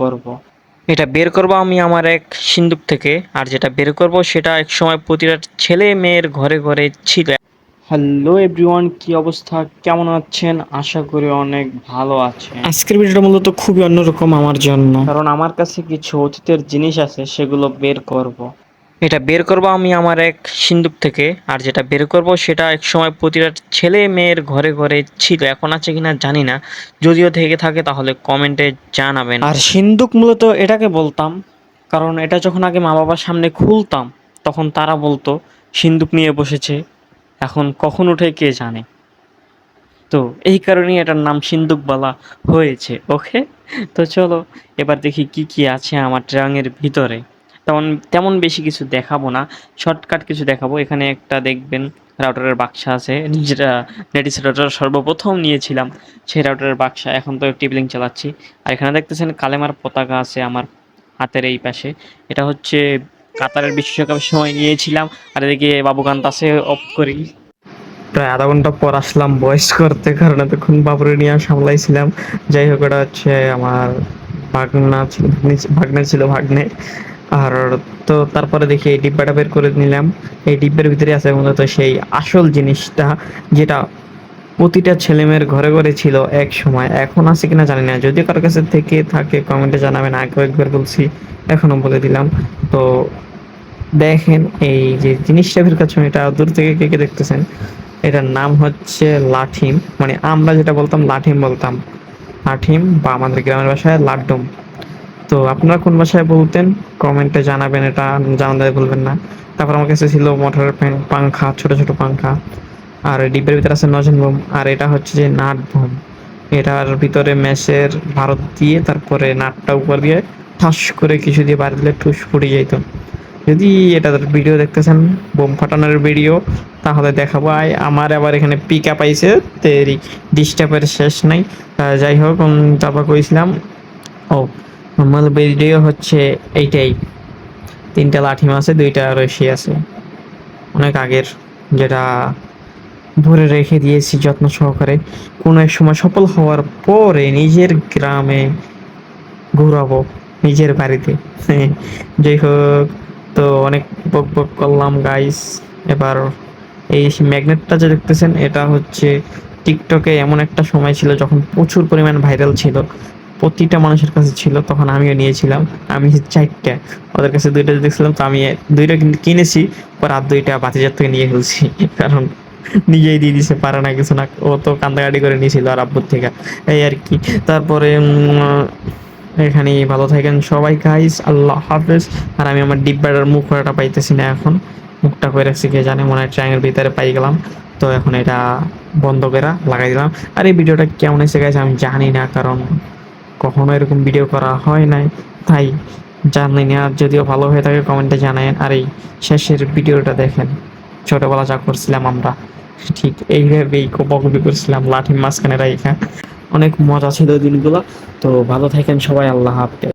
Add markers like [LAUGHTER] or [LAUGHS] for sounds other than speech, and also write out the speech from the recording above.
করব। এটা বের করব আমি আমার এক সিন্দুক থেকে আর যেটা বের করব সেটা এক সময় প্রতিটা ছেলে মেয়ের ঘরে ঘরে ছিল। হ্যালো এভরিওয়ান কি অবস্থা? কেমন আছেন? আশা করি অনেক ভালো আছেন। আজকের ভিডিওটা মূলত খুবই অন্যরকম আমার জন্য। কারণ আমার কাছে কিছু অতীতের জিনিস আছে সেগুলো বের করব। এটা বের করব আমি আমার এক সিন্দুক থেকে। আর যেটা বের করব সেটা এক সময় প্রতিটা ছেলে মেয়ের ঘরে ঘরে ছিল। এখন আছে কিনা জানি না। যদিও থেকে থাকে তাহলে কমেন্টে জানাবেন। আর সিন্দুক মূলত এটাকে বলতাম, কারণ এটা যখন আগে মা বাবার সামনে খুলতাম, তখন তারা বলতো সিন্দুক নিয়ে বসেছে। এখন কখন উঠে কে জানে? তো এই কারণেই এটার নাম সিন্দুক বলা হয়েছে। ওকে তো চলো, এবার দেখি কি কি আছে আমার ট্রাঙের ভিতরে। তেমন তেমন বেশি কিছু দেখাবো না। শর্টকাট কিছু দেখাবো। এখানে একটা দেখবেন রাউটারের বাক্সা আছে। যেটা নেটিস রাউটার সর্বপ্রথম নিয়েছিলাম, সেই রাউটারের বাক্সা। এখন তো টিপলিং চালাচ্ছি। আর এখানে দেখতেছেন, কালেমার পতাকা আছে আমার হাতের এই পাশে। এটা হচ্ছে কাতারের বিশ্বকাপের সময় নিয়েছিলাম। আর এদিকে বাবুকান্ত আছে অফ করি। প্রায় আধা ঘণ্টা পর আসলাম বয়স করতে, কারণ এতক্ষণ বাবুরে নিয়ে সামলাইছিলাম। যাই হোক এটা হচ্ছে আমার ভাগনা ছিল, ভাগ্নে ছিল, ভাগ্নে। আর তো তারপরে দেখি এই ডিব্বাটা বের করে নিলাম। এই ডিব্বার ভিতরে আছে মূলত সেই আসল জিনিসটা, যেটা প্রতিটা ছেলেমেয়ের ঘরে ঘরে ছিল এক সময়। এখন আছে কিনা জানি না। যদি কারোর কাছে থেকে থাকে, কমেন্টে জানাবেন। আগেও একবার বলছি, এখনও বলে দিলাম। তো দেখেন এই যে জিনিসটা বের কাছে এটা দূর থেকে কে কে দেখতেছেন? এটার নাম হচ্ছে লাঠিম। মানে আমরা যেটা বলতাম, লাঠিম বলতাম। লাঠিম বা আমাদের গ্রামের ভাষায় লাড্ডুম। তো আপনারা কোন ভাষায় বলতেন? কমেন্টে জানাবেন, এটা জানাতে বলবেন না। তারপর আমার কাছে ছিল মোটরের পাংখা, ছোট ছোট পাংখা। আর ডিব্বের ভিতরে আছে নজন বোম। আর এটা হচ্ছে যে নাট বোম। এটার ভিতরে ম্যাশের ভারত দিয়ে, তারপরে নাটটা উপর দিয়ে ঠাস করে কিছু দিয়ে বাড়ি দিলে ঠুস ফুটে যেত যদি এটা ভিডিও দেখতেছেন, বোম ফাটানোর ভিডিও, তাহলে দেখাবো। আয়, আমার আবার এখানে পিক আপ আইসে তেরি ডিস্টার্বের শেষ নাই। যাই হোক তারপর কইছিলাম ও নর্মাল ভিডিও হচ্ছে এইটাই। তিনটা লাঠি আছে, দুইটা রশি আছে। অনেক আগের যেটা ভরে রেখে দিয়েছি যত্ন সহকারে। কোনো এক সময় সফল হওয়ার পরে নিজের গ্রামে ঘুরাবো, নিজের বাড়িতে। [LAUGHS] যাই হোক, তো অনেক বক বক করলাম গাইস এবার এই ম্যাগনেটটা যে দেখতেছেন, এটা হচ্ছে টিকটকে এমন একটা সময় ছিল যখন প্রচুর পরিমাণ ভাইরাল ছিল। প্রতিটা মানুষের কাছে ছিল, তখন আমিও নিয়েছিলাম। আমি চারটা। ওদের কাছে দুইটা দেখছিলাম, তো আমি দুইটা কিনেছি। পর আর দুইটা বাতিজার থেকে নিয়ে ফেলছি। [LAUGHS] কারণ নিজেই দিয়ে দিছে, পারে না কিছু না। ও তো কান্দাকাটি করে নিয়েছিল আর আব্বুর থেকে। এই আর কি। তারপরে এখানে ভালো থাকেন সবাই গাইস আল্লাহ হাফেজ। আর আমি আমার ডিব্বাটার মুখ করাটা পাইতেছি না এখন। মুখটা করে রাখছি কে জানে, মনে হয় ট্রায়াঙ্গের ভিতরে পাই গেলাম। তো এখন এটা বন্ধ করে লাগাই দিলাম। আর এই ভিডিওটা কেমন এসে গেছে আমি জানি না, কারণ কখনো এরকম ভিডিও করা হয় নাই। তাই জানি না, আর যদিও ভালো হয়ে থাকে কমেন্টে জানায়েন। আর এই শেষের ভিডিওটা দেখেন। ছোটবেলা যা করছিলাম আমরা, ঠিক এইভাবেই কপি করছিলাম লাঠি মাঝখানে রাইখা। অনেক মজা ছিল দিনগুলো। তো ভালো থাকেন সবাই, আল্লাহ হাফেজ।